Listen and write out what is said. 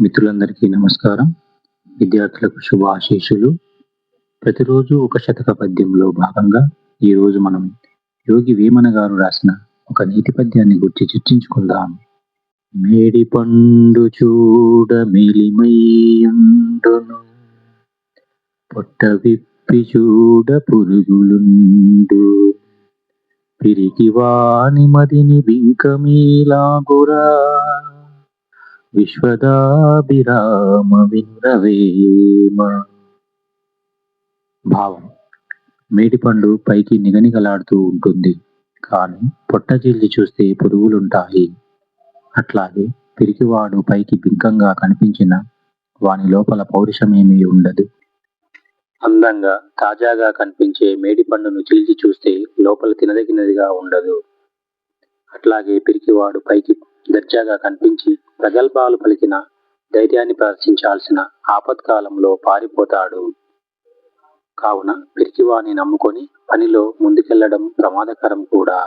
మిత్రులందరికీ నమస్కారం. విద్యార్థులకు శుభాశీషులు ప్రతిరోజు ఒక శతక పద్యంలో భాగంగా ఈరోజు మనం యోగి వేమన గారు రాసిన ఒక నీతి పద్యాన్ని గురించి చర్చించుకుందాం. మేడి పండు చూడ మెలిమయ్యుండును. పొట్ట విప్పి చూడ పురుగులుండు. పిరికి వాని మదిని బింకమీలాగురా విశ్వదాభిరామ వింద్రవేమ భావం. మేడిపండు పైకి నిగనిగలాడుతూ ఉంటుంది. కానీ పొట్ట చీల్చి చూస్తే పురుగులుంటాయి. అట్లాగే పిరికివాడు పైకి బింకంగా కనిపించిన వాని లోపల పౌరుషమేమీ ఉండదు. అందంగా తాజాగా కనిపించే మేడిపండును చీల్చి చూస్తే లోపల తినదగినదిగా ఉండదు. అట్లాగే పిరికివాడు పైకి దర్జాగా కనిపించి ప్రగల్భాలు పలికిన ధైర్యాన్ని ప్రదర్శించాల్సిన ఆపత్కాలంలో పారిపోతాడు. కావున పిరికివాని నమ్ముకొని పనిలో ముందుకెళ్ళడం ప్రమాదకరం కూడా.